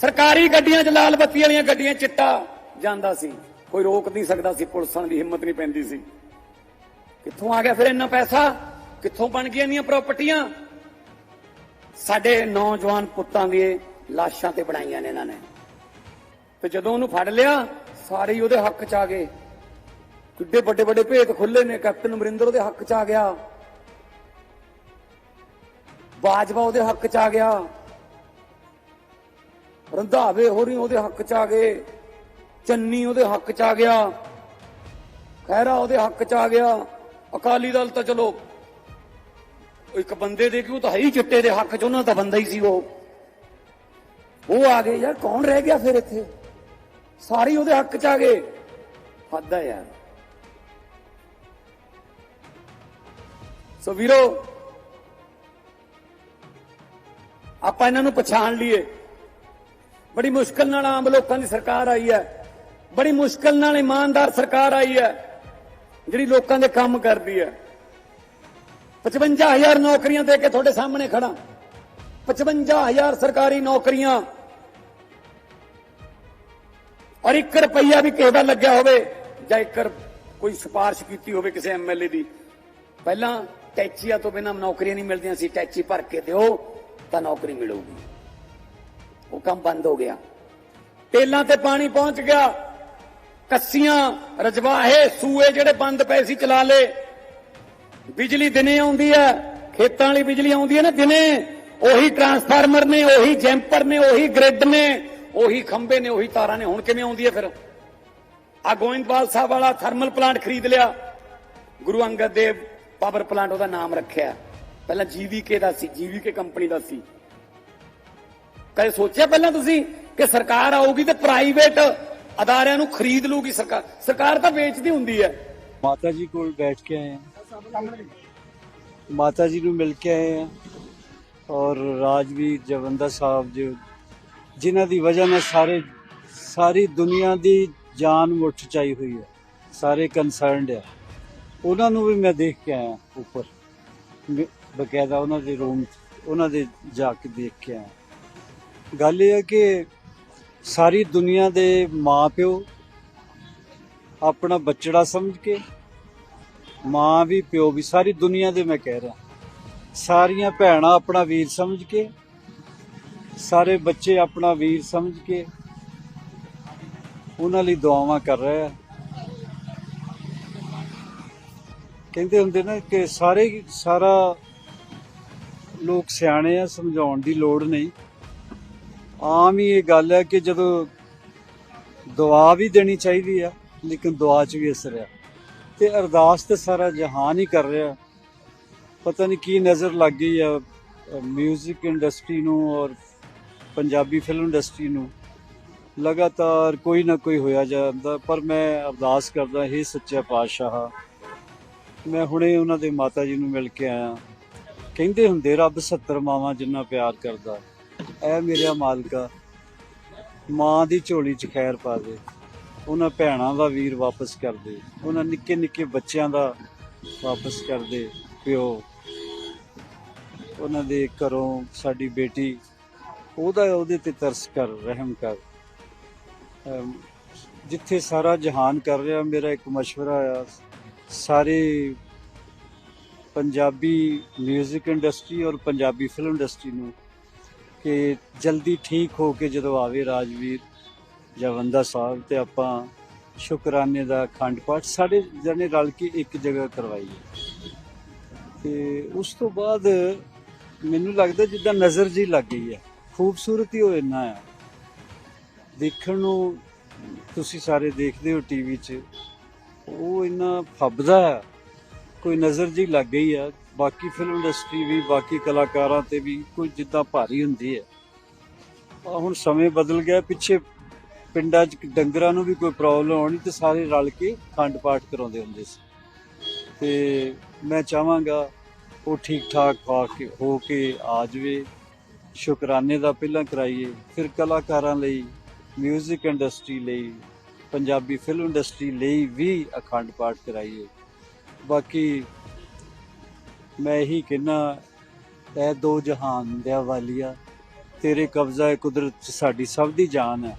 ਸਰਕਾਰੀ ਗੱਡੀਆਂ 'ਚ ਲਾਲ ਬੱਤੀ ਵਾਲੀਆਂ ਗੱਡੀਆਂ ਚਿੱਟਾ ਜਾਂਦਾ ਸੀ। ਕੋਈ ਰੋਕ ਨਹੀਂ ਸਕਦਾ ਸੀ, ਪੁਲਿਸਾਂ ਦੀ ਹਿੰਮਤ ਨਹੀਂ ਪੈਂਦੀ ਸੀ। ਕਿੱਥੋਂ ਆ ਗਿਆ ਫਿਰ ਇੰਨਾ ਪੈਸਾ? ਕਿੱਥੋਂ ਬਣ ਗਈਆਂ ਇੰਨੀਆਂ ਪ੍ਰਾਪਰਟੀਆਂ ਸਾਡੇ ਨੌਜਵਾਨ ਪੁੱਤਾਂ ਦੀ ਲਾਸ਼ਾਂ ਤੇ ਬਣਾਈਆਂ ਨੇ ਇਹਨਾਂ ਨੇ। ਤੇ ਜਦੋਂ ਉਹਨੂੰ ਫੜ ਲਿਆ, ਸਾਰੇ ਹੀ ਉਹਦੇ ਹੱਕ 'ਚ ਆ ਗਏ। ਕਿੱਡੇ ਵੱਡੇ ਵੱਡੇ ਭੇਤ ਖੁੱਲੇ ਨੇ, ਕੈਪਟਨ ਅਮਰਿੰਦਰ ਉਹਦੇ ਹੱਕ 'ਚ ਆ ਗਿਆ। ਬਾਜਵਾ ਉਹਦੇ ਹੱਕ 'ਚ ਆ ਗਿਆ। ਰੰਧਾਵੇ ਹੋਰੀ ਉਹਦੇ ਹੱਕ 'ਚ ਆ ਗਏ। ਚੰਨੀ ਉਹਦੇ ਹੱਕ 'ਚ ਆ ਗਿਆ। ਖੈਰਾ ਉਹਦੇ ਹੱਕ 'ਚ ਆ ਗਿਆ। ਅਕਾਲੀ ਦਲ ਤਾਂ ਚਲੋ ਇੱਕ ਬੰਦੇ ਦੇ ਕਿ ਉਹ ਤਾਂ ਹੈ ਹੀ ਚਿੱਟੇ ਦੇ ਹੱਕ 'ਚ, ਉਹਨਾਂ ਦਾ ਬੰਦਾ ਹੀ ਸੀ ਉਹ। ਉਹ ਆ ਗਏ, ਯਾਰ ਕੌਣ ਰਹਿ ਗਿਆ ਫਿਰ ਇੱਥੇ? ਸਾਰੇ ਉਹਦੇ ਹੱਕ 'ਚ ਆ ਗਏ। ਹੱਦ ਯਾਰ। ਸੋ ਵੀਰੋ, ਆਪਾਂ ਇਹਨਾਂ ਨੂੰ ਪਛਾਣ ਲਈਏ। ਬੜੀ ਮੁਸ਼ਕਲ ਨਾਲ ਆਮ ਲੋਕਾਂ ਦੀ ਸਰਕਾਰ ਆਈ ਹੈ। ਬੜੀ ਮੁਸ਼ਕਲ ਨਾਲ ਇਮਾਨਦਾਰ ਸਰਕਾਰ ਆਈ ਹੈ, ਜਿਹੜੀ ਲੋਕਾਂ ਦੇ ਕੰਮ ਕਰਦੀ ਹੈ। 55000 ਨੌਕਰੀਆਂ ਦੇ ਕੇ ਤੁਹਾਡੇ ਸਾਹਮਣੇ ਖੜਾ 55000 ਸਰਕਾਰੀ ਨੌਕਰੀਆਂ। ਔਰ 1 ਰੁਪਈਆ ਵੀ ਕਿਸੇ ਦਾ ਲੱਗਿਆ ਹੋਵੇ, ਜਾਂ ਇੱਕ ਕੋਈ ਸਿਫਾਰਿਸ਼ ਕੀਤੀ ਹੋਵੇ ਕਿਸੇ ਐਮਐਲਏ ਦੀ। ਪਹਿਲਾਂ ਟੈਚੀਆਂ ਤੋਂ ਬਿਨਾਂ ਨੌਕਰੀਆਂ ਨਹੀਂ ਮਿਲਦੀਆਂ ਸੀ, ਟੈਚੀ ਭਰ ਕੇ ਦਿਓ, ਤਾਂ ਨੌਕਰੀ ਮਿਲੂਗੀ। ਉਹ ਕੰਮ ਬੰਦ ਹੋ ਗਿਆ। ਤੇਲਾਂ ਤੇ ਪਾਣੀ ਪਹੁੰਚ ਗਿਆ। ਕੱਸੀਆਂ, ਰਜਵਾਹੇ, ਸੂਏ ਜਿਹੜੇ ਬੰਦ ਪਏ ਸੀ, ਚਲਾ ਲੇ ਬਿਜਲੀ ਦਿਨੇ ਆਉਂਦੀ ਹੈ ਖੇਤਾਂ ਵਾਲੀ ਬਿਜਲੀ ਆਉਂਦੀ ਹੈ ਨਾ ਦਿਨੇ। ਉਹੀ ਟਰਾਂਸਫਾਰਮਰ ਨੇ, ਉਹੀ ਜੈਂਪਰ ਨੇ, ਉਹੀ ਗ੍ਰਿਡ ਨੇ, ਉਹੀ ਖੰਭੇ ਨੇ, ਉਹੀ ਤਾਰਾਂ ਨੇ। ਹੁਣ ਕਿਵੇਂ ਆਉਂਦੀ ਹੈ ਫਿਰ? ਆ ਗੋਇੰਦਵਾਲ ਸਾਹਿਬ ਵਾਲਾ ਥਰਮਲ ਪਲਾਂਟ ਖਰੀਦ ਲਿਆ। ਗੁਰੂ ਅੰਗਦ ਦੇਵ ਪਾਵਰ ਪਲਾਂਟ ਉਹਦਾ ਨਾਮ ਰੱਖਿਆ। ਪਹਿਲਾਂ ਜੀਵੀਕੇ ਦਾ ਸੀ ਜੀਵੀਕੇ ਕੰਪਨੀ ਦਾ ਸੀ। ਕਦੇ ਸੋਚਿਆ ਪਹਿਲਾਂ ਤੁਸੀਂ ਕਿ ਸਰਕਾਰ ਆਊਗੀ ਤੇ ਪ੍ਰਾਈਵੇਟ ਅਦਾਰਿਆਂ ਨੂੰ ਖਰੀਦ ਲੂਗੀ ਸਰਕਾਰ? ਸਰਕਾਰ ਤਾਂ ਵੇਚਦੀ ਹੁੰਦੀ ਹੈ। ਮਾਤਾ ਜੀ ਕੋਲ ਬੈਠ ਕੇ ਆਏ ਮਾਤਾ ਜੀ ਨੂੰ ਮਿਲ ਕੇ ਆਏ ਹਾਂ ਔਰ ਰਾਜਵੀਰ ਜਵੰਦਾ ਸਾਹਿਬ ਜੋ ਜਿਨ੍ਹਾਂ ਦੀ ਵਜ੍ਹਾ ਨਾਲ ਸਾਰੇ ਸਾਰੀ ਦੁਨੀਆ ਦੀ ਜਾਨ ਮੁੱਠ ਚਾਈ ਹੋਈ ਹੈ ਸਾਰੇ ਕਨਸਰਨਡ ਆ ਉਹਨਾਂ ਨੂੰ ਵੀ ਮੈਂ ਦੇਖ ਕੇ ਆਇਆ ਉੱਪਰ ਬਕਾਇਦਾ ਉਹਨਾਂ ਦੇ ਰੂਮ ਉਹਨਾਂ ਦੇ ਜਾ ਕੇ ਦੇਖ ਕੇ ਆਇਆ ਗੱਲ ਇਹ ਹੈ ਕਿ ਸਾਰੀ ਦੁਨੀਆ ਦੇ ਮਾਪਿਓ ਆਪਣਾ ਬੱਚੜਾ ਸਮਝ ਕੇ ਮਾਂ ਵੀ, ਪਿਓ ਵੀ, ਸਾਰੀ ਦੁਨੀਆ ਦੇ ਮੈਂ ਕਹਿ ਰਿਹਾ। ਸਾਰੀਆਂ ਭੈਣਾਂ ਆਪਣਾ ਵੀਰ ਸਮਝ ਕੇ, ਸਾਰੇ ਬੱਚੇ ਆਪਣਾ ਵੀਰ ਸਮਝ ਕੇ ਉਹਨਾਂ ਲਈ ਦੁਆਵਾਂ ਕਰ ਰਹੇ ਆ। ਕਹਿੰਦੇ ਹੁੰਦੇ ਨੇ ਕਿ ਸਾਰੇ ਸਾਰਾ ਲੋਕ ਸਿਆਣੇ ਆ, ਸਮਝਾਉਣ ਦੀ ਲੋੜ ਨਹੀਂ। ਆਮ ਹੀ ਇਹ ਗੱਲ ਹੈ ਕਿ ਜਦੋਂ ਦੁਆ ਵੀ ਦੇਣੀ ਚਾਹੀਦੀ ਆ, ਲੇਕਿਨ ਦੁਆ 'ਚ ਵੀ ਅਸਰ ਆ। ਤੇ ਅਰਦਾਸ ਤੇ ਸਾਰਾ ਜਹਾਨ ਹੀ ਕਰ ਰਿਹਾ ਪਤਾ ਨਹੀਂ ਕੀ ਨਜ਼ਰ ਲੱਗ ਗਈ ਆ 뮤직 ਇੰਡਸਟਰੀ ਨੂੰ ਔਰ ਪੰਜਾਬੀ ਫਿਲਮ ਇੰਡਸਟਰੀ ਨੂੰ ਲਗਾਤਾਰ ਕੋਈ ਨਾ ਕੋਈ ਹੋਇਆ ਜਾਂਦਾ ਪਰ ਮੈਂ ਅਰਦਾਸ ਕਰਦਾ हे ਸੱਚਾ ਪਾਤਸ਼ਾਹ ਮੈਂ ਹੁਣੇ ਉਹਨਾਂ ਦੇ ਮਾਤਾ ਜੀ ਨੂੰ ਮਿਲ ਕੇ ਆਇਆ ਕਹਿੰਦੇ ਹੁੰਦੇ ਰੱਬ 70 ਮਾਵਾਂ ਜਿੰਨਾ ਪਿਆਰ ਕਰਦਾ ਐ ਮੇਰਾ ਮਾਲਕਾ ਮਾਂ ਦੀ ਝੋਲੀ 'ਚ ਖੈਰ ਪਾ ਦੇ ਉਹਨਾਂ ਭੈਣਾਂ ਦਾ ਵੀਰ ਵਾਪਸ ਕਰ ਦੇ, ਉਹਨਾਂ ਨਿੱਕੇ ਨਿੱਕੇ ਬੱਚਿਆਂ ਦਾ ਵਾਪਸ ਕਰ ਦੇ ਪਿਓ। ਉਹਨਾਂ ਦੇ ਘਰੋਂ ਸਾਡੀ ਬੇਟੀ, ਉਹਦਾ ਉਹਦੇ ਤੇ ਤਰਸ ਕਰ, ਰਹਿਮ ਕਰ। ਜਿੱਥੇ ਸਾਰਾ ਜਹਾਨ ਕਰ ਰਿਹਾ, ਮੇਰਾ ਇੱਕ ਮਸ਼ਵਰਾ ਆ। ਸਾਰੇ ਪੰਜਾਬੀ 뮤직 ਇੰਡਸਟਰੀ ਔਰ ਪੰਜਾਬੀ ਫਿਲਮ ਇੰਡਸਟਰੀ ਨੂੰ ਕਿ ਜਲਦੀ ਠੀਕ ਹੋ ਕੇ ਜਦੋਂ ਆਵੇ ਰਾਜਵੀਰ ਜਵੰਦਾ ਸਾਹਿਬ ਤੇ ਆਪਾਂ ਸ਼ੁਕਰਾਨੇ ਦਾ ਅਖੰਡ ਪਾਠ ਸਾਡੇ ਜਣੇ ਰਲ ਕੇ ਇੱਕ ਜਗ੍ਹਾ ਕਰਵਾਈਏ। ਤੇ ਉਸ ਤੋਂ ਬਾਅਦ ਮੈਨੂੰ ਲੱਗਦਾ ਜਿੱਦਾਂ ਨਜ਼ਰ ਜੀ ਲੱਗ ਗਈ ਹੈ, ਖੂਬਸੂਰਤੀ ਉਹ ਇੰਨਾ ਆ ਦੇਖਣ ਨੂੰ ਤੁਸੀਂ ਸਾਰੇ ਦੇਖਦੇ ਹੋ ਟੀਵੀ 'ਚ, ਉਹ ਇੰਨਾ ਫੱਬਦਾ ਹੈ, ਕੋਈ ਨਜ਼ਰ ਜੀ ਲੱਗ ਗਈ ਆ ਬਾਕੀ ਫਿਲਮ ਇੰਡਸਟਰੀ ਵੀ, ਬਾਕੀ ਕਲਾਕਾਰਾਂ ਤੇ ਵੀ ਕੋਈ ਜਿੱਦਾਂ ਭਾਰੀ ਹੁੰਦੀ ਹੈ। ਆ ਹੁਣ ਸਮੇਂ ਬਦਲ ਗਿਆ, ਪਿੱਛੇ ਪਿੰਡਾਂ 'ਚ ਡੰਗਰਾਂ ਨੂੰ ਵੀ ਕੋਈ ਪ੍ਰੋਬਲਮ ਆਉਣੀ ਤੇ ਸਾਰੇ ਰਲ ਕੇ ਖੰਡ ਪਾਠ ਕਰਾਉਂਦੇ ਹੁੰਦੇ ਸੀ। ਤੇ ਮੈਂ ਚਾਹਾਂਗਾ ਉਹ ਠੀਕ ਠਾਕ ਹੋ ਕੇ ਹੋ ਕੇ ਆ ਜਾਵੇ। ਸ਼ੁਕਰਾਨੇ ਦਾ ਪਹਿਲਾਂ ਕਰਾਈਏ, ਫਿਰ ਕਲਾਕਾਰਾਂ ਲਈ 뮤직 ਇੰਡਸਟਰੀ ਲਈ, ਪੰਜਾਬੀ ਫਿਲਮ ਇੰਡਸਟਰੀ ਲਈ ਵੀ ਅਖੰਡ ਪਾਠ ਕਰਾਈਏ। ਬਾਕੀ ਮੈਂ ਇਹੀ ਕਹਿਣਾ ਐ ਦੋ ਜਹਾਨ ਦਿਆ ਵਾਲੀਆ, ਤੇਰੇ ਕਬਜ਼ਾ ਹੈ ਕੁਦਰਤ 'ਚ ਸਾਡੀ ਸਭ ਦੀ ਜਾਨ ਹੈ।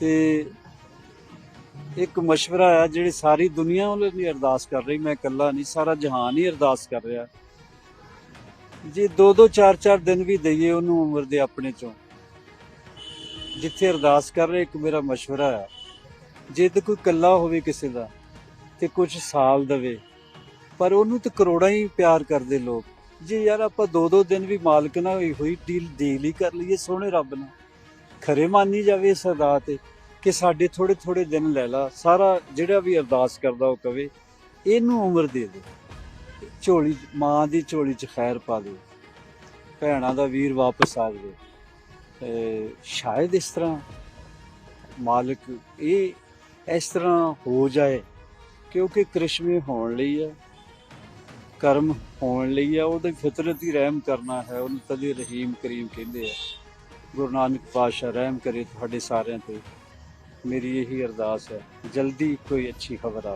ਤੇ ਇੱਕ ਮਸ਼ਵਰਾ ਆ ਜਿਹੜੀ ਸਾਰੀ ਦੁਨੀਆ ਉਹਨਾਂ ਦੀ ਅਰਦਾਸ ਕਰ ਰਹੀ, ਮੈਂ ਇਕੱਲਾ ਨਹੀਂ ਸਾਰਾ ਜਹਾਨ ਹੀ ਅਰਦਾਸ ਕਰ ਰਿਹਾ। ਜੇ ਦੋ ਦੋ, ਚਾਰ ਚਾਰ ਦਿਨ ਵੀ ਦਈਏ, ਉਹਨੂੰ ਉਮਰ ਦੇ ਆਪਣੇ ਚੋਂ। ਜਿੱਥੇ ਅਰਦਾਸ ਕਰ ਰਹੇ, ਇੱਕ ਮੇਰਾ ਮਸ਼ਵਰਾ ਆ। ਜੇ ਤੇ ਕੋਈ ਇਕੱਲਾ ਹੋਵੇ ਕਿਸੇ ਦਾ, ਤੇ ਕੁਝ ਸਾਲ ਦਵੇ। ਪਰ ਉਹਨੂੰ ਤੇ ਕਰੋੜਾਂ ਹੀ ਪਿਆਰ ਕਰਦੇ ਲੋਕ। ਜੇ ਯਾਰ ਆਪਾਂ ਦੋ ਦੋ ਦਿਨ ਵੀ ਮਾਲਕ ਨਾ ਹੋਈ ਹੋਈ, ਡੀਲ ਡੀਲ ਹੀ ਕਰ ਲਈਏ, ਸੋਹਣੇ ਰੱਬ ਨਾਲ। ਖਰੇ ਮੰਨੀ ਜਾਵੇ ਇਸ ਅਦਾ ਤੇ ਕਿ ਸਾਡੇ ਥੋੜੇ ਥੋੜੇ ਦਿਨ ਲੈ ਲਾ, ਸਾਰਾ ਜਿਹੜਾ ਵੀ ਅਰਦਾਸ ਕਰਦਾ ਉਹ ਕਵੇ, ਇਹਨੂੰ ਉਮਰ ਦੇ ਦੇ। ਝੋਲੀ, ਮਾਂ ਦੀ ਝੋਲੀ 'ਚ ਖੈਰ ਪਾ ਦੇ। ਭੈਣਾਂ ਦਾ ਵੀਰ ਵਾਪਸ ਆ ਜਾਵੇ। ਸ਼ਾਇਦ ਇਸ ਤਰ੍ਹਾਂ ਮਾਲਕ ਇਹ, ਇਸ ਤਰ੍ਹਾਂ ਹੋ ਜਾਏ, ਕਿਉਂਕਿ ਕ੍ਰਿਸ਼ਮੇ ਹੋਣ ਲਈ ਹੈ ਕਰਮ ਹੋਣ ਲਈ ਆ, ਉਹਦੇ ਫਿਤਰਤ ਹੀ ਰਹਿਮ ਕਰਨਾ ਹੈ, ਉਹਨੂੰ ਤਦੇ ਰਹੀਮ ਕਰੀਮ ਕਹਿੰਦੇ ਆ। ਗੁਰੂ ਨਾਨਕ ਪਾਤਸ਼ਾਹ ਰਹਿਮ ਕਰੇ ਤੁਹਾਡੇ ਸਾਰਿਆਂ ਤੇ। ਮੇਰੀ ਇਹੀ ਅਰਦਾਸ ਹੈ। ਜਲਦੀ ਕੋਈ ਅੱਛੀ ਖਬਰ ਆਵੇ।